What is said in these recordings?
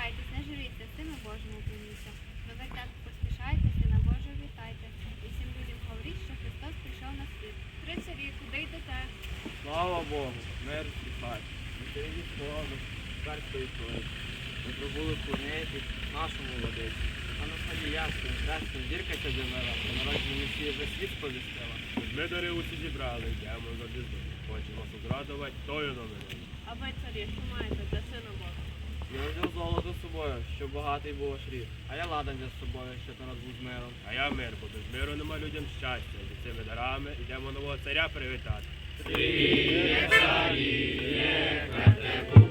Не лякайтесь, не журіться, сина Божому прийміться. До вертепу поспішайте, сина Божого вітайте. І всім людям говоріть, що Христос прийшов на світ. Три царі, куди йдете? Слава Богу, мир і хаті. Ми через сходу, царської слави. Ми прибули вклонити нашому владиці. А на сході ясно, ясно, зірка ця що народження Месії вже світ сповістила. Ми дари усі зібрали, йдемо за дізну. Хочемо вас обрадувати тою новиною. А ви, царі, що маєте для сина Бога? Я взяв золото з собою, щоб багатий був рік. А я ладен взяв з собою, щоб народ був з миром. А я мир, бо без миру нема людям щастя. За цими дарами йдемо нового царя привітати. Добрий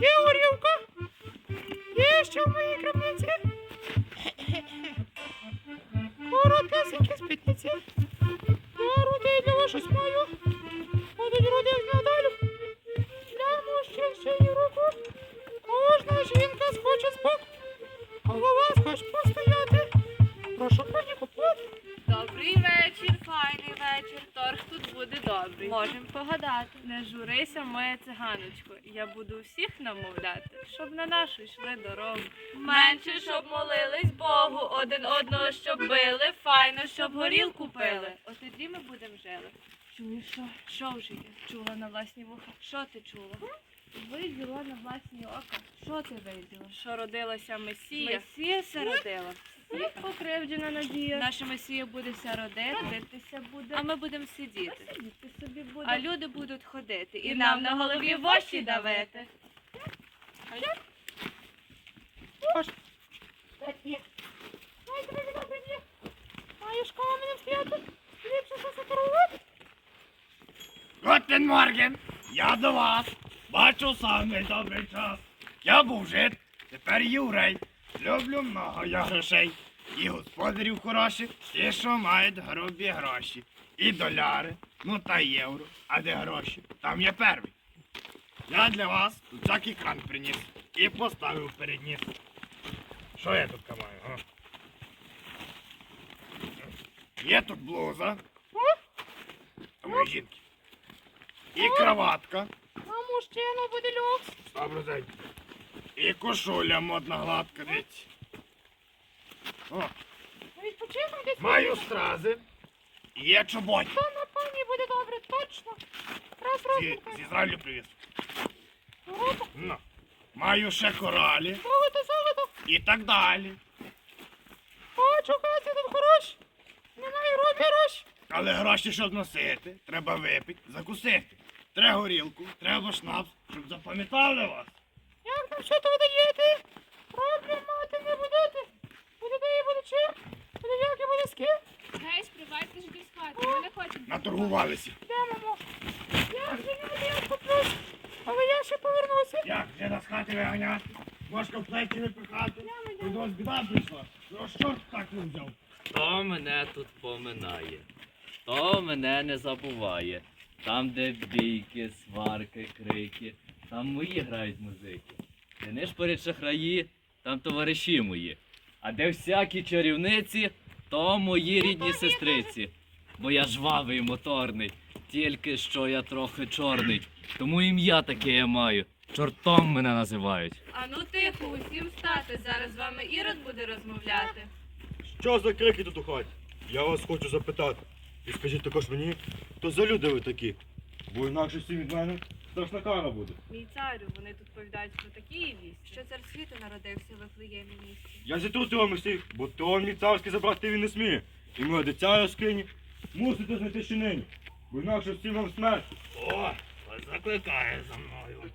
Є горілка. Є ще в моїй крамниці. Коротесенькі спідниці. Я руди для вас щось маю. Будуть руди з медалю. Для мужчин ще й руку. Кожна жінка схоче збоку. Голова схоч постояти. Прошу пані купувати. Добрий вечір, файний вечір. Торг тут буде добрий. Можем погадати. Не журися, моя циганочко. Я буду всіх намовляти, щоб на нашу йшли дорогу. Менше, щоб молились Богу, один одного щоб били, файно, щоб горілку пили. От тоді ми будемо жили. Чуєш що? Що вже є? Чула на власні вуха. Що ти чула? Виділа на власні ока. Що ти виділа? Що родилася Месія? Месія се родила. Світ покривджена надія. Наша Месія буде ся родити, Родитися буде. а ми будемо сидіти. сидіти собі буде. А люди будуть ходити і нам на голові воші давити. Ай. Ліпше сатурувати. Гутен Морген, я до вас. Бачу самий добрий час. Я був жит, тепер єврей. Люблю много я грошей. І господарів хороших, ті, що мають грубі гроші. І доляри, ну та євро. А де гроші? Там є перший. Я для вас тут всякий кран приніс і поставив перед ніс. Що я тут маю? а? Є тут блуза. Тому жінки. І кроватка. А мужчина буде люкс. Добре. І кошуля модна гладка. О, Відпочинок десь. маю стрази. Є чоботь. То на пані буде добре, точно. Раз, раз, Зі, з Ізраїлю привіз. Золото, Ну. Маю ще коралі золото, золото. і так далі. Бачу, Катя, тут хороші. Немає робі гроші. Але гроші, щоб носити, треба випити, закусити. Треба горілку, треба шнапс, щоб запам'ятали вас. Що то ви даєте? Мати не будете. Будете і буде чим? Буде як і буде з ким? Гей, спривайте ж з хати. Ми не хочемо. Наторгувалися. Йдемо. Я вже не буду, я куплюсь. Але я ще повернуся. Як вже нас хати виганяти? Можка в плеті випихати? І до вас біда прийшла. Ну що так не взяв? Хто мене тут поминає, хто мене не забуває. Там, де бійки, сварки, крики, там мої грають музики. Не шпорять шахраї, там товариші мої. А де всякі чарівниці, то мої рідні сестриці. Бо я жвавий моторний, тільки що я трохи чорний. Тому ім'я таке я маю. Чортом мене називають. А ну тихо, усім стати. Зараз з вами Ірод буде розмовляти. Що за крики тут у хаті? Я вас хочу запитати. І скажіть також мені, хто за люди ви такі? бо інакше всім від мене страшна кара буде. Мій царю, вони тут повідають про такі вісті. Що цар світу народився в Вифлеємі місті. Я зітру цього всіх, бо трон мій царський забрати він не сміє. І моє дитя розкині, мусите знайти ще нині, бо інакше всім вам смерть. О, закликає за мною.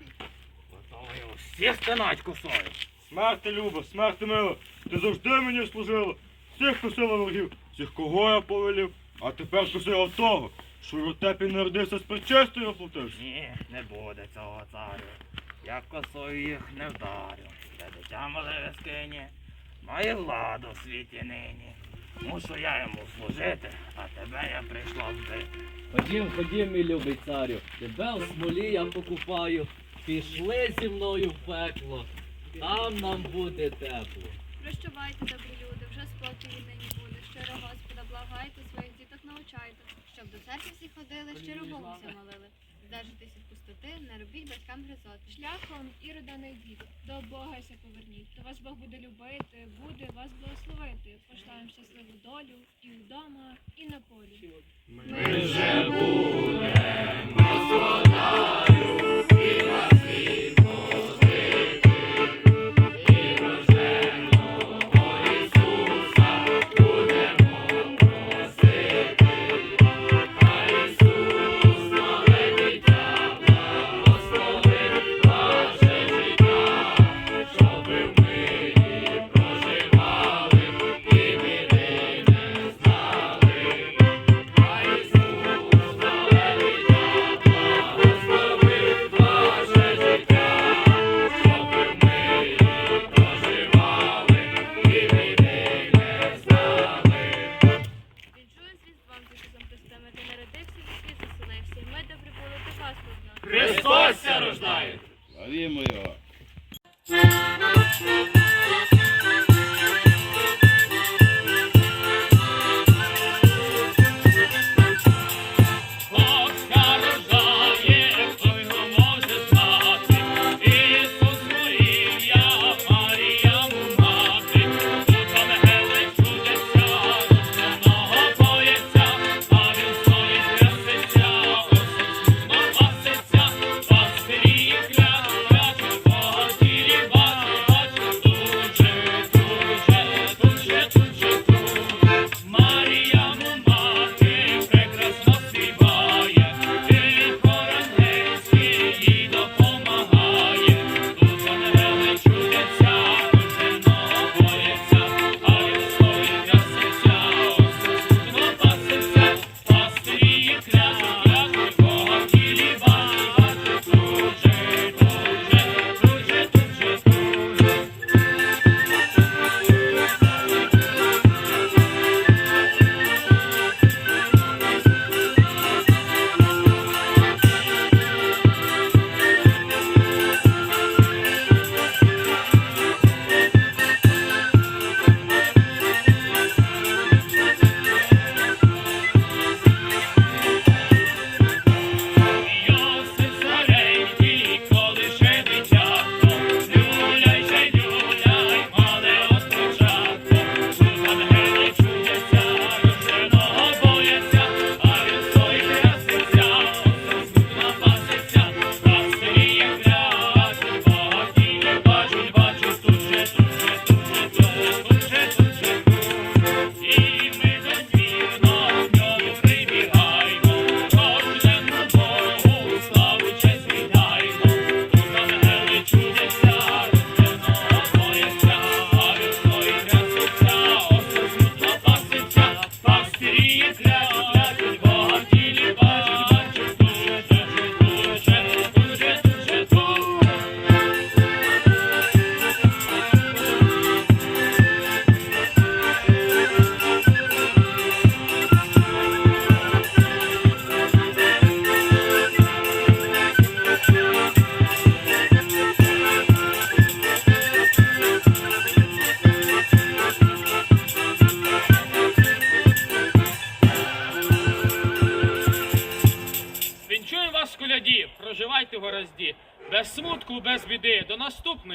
Готовий всіх стинать косою. Смерти любо, смерти мило, ти завжди мені служила. Всіх косила ворогів, всіх кого я повелів, а тепер косила того, що в ротепі не родився з причистою оплатився. Ні, не буде цього царю. Я косою їх не вдарю. Де дитя мале скині, має владу в світі нині. Мушу я йому служити, а тебе я прийшла вбити. Ходім, ходім, мій любий царю, тебе в смолі я покупаю. Пішли зі мною в пекло, там нам буде тепло. Прощавайте, добрі люди, вже спокій нині буде. Щиро Господа благайте, своїх діток навчайте, щоб до церкви всі ходили, щиро Богу все молили. Здержитесь від пустоти, не робіть батькам гризоти. Шляхом ірода не йдіть, до Бога ся поверніть. То вас Бог буде любити, буде вас благословити. Пошлаємо щасливу долю і вдома, і на полі. Ми вже будемо Вінчую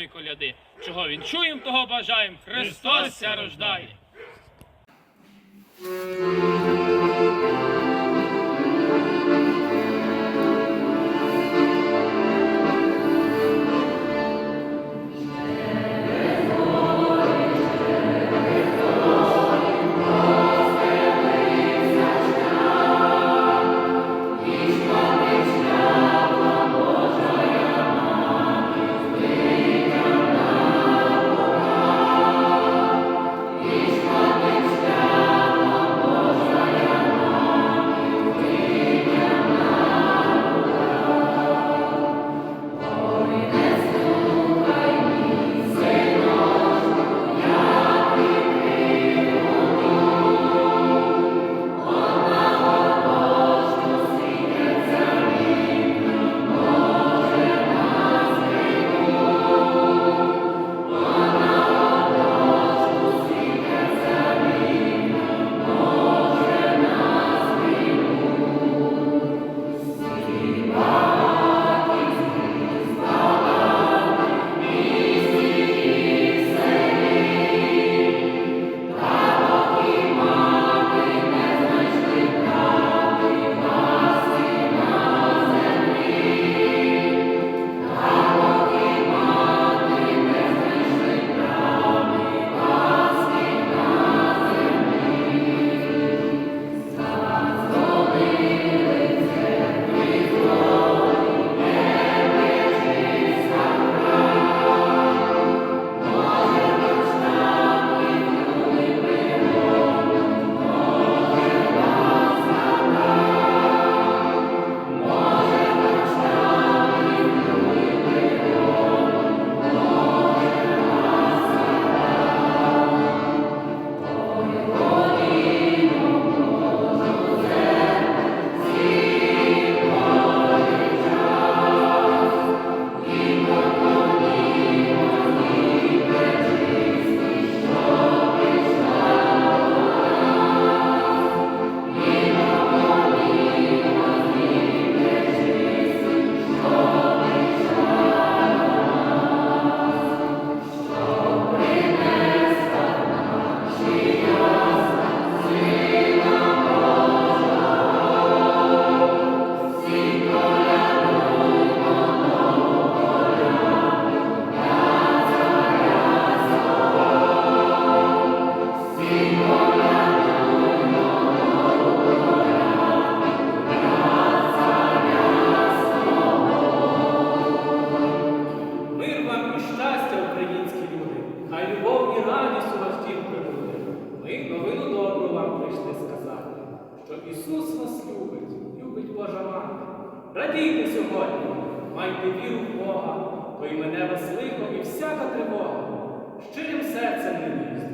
наступної коляди. Чого вінчуємо, того бажаєм. Христос ся рождає.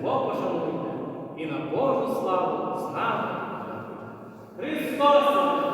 Нині Різдво і на Божу славу знати. Христос